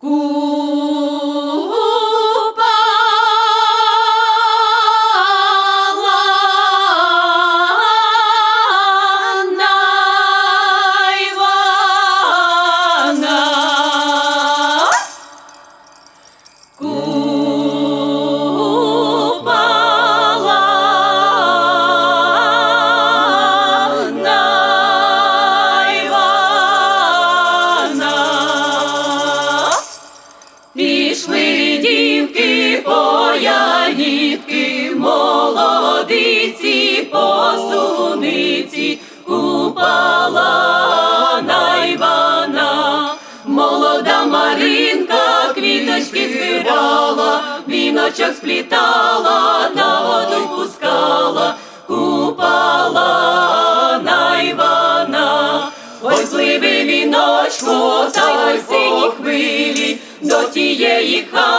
Купала по суниці, упала на. Молода Маринка квіточки збирала, віночок сплітала, на воду пускала, упала на Івана. Ой, пливи віночку, та й сині хвилі, до тієї хати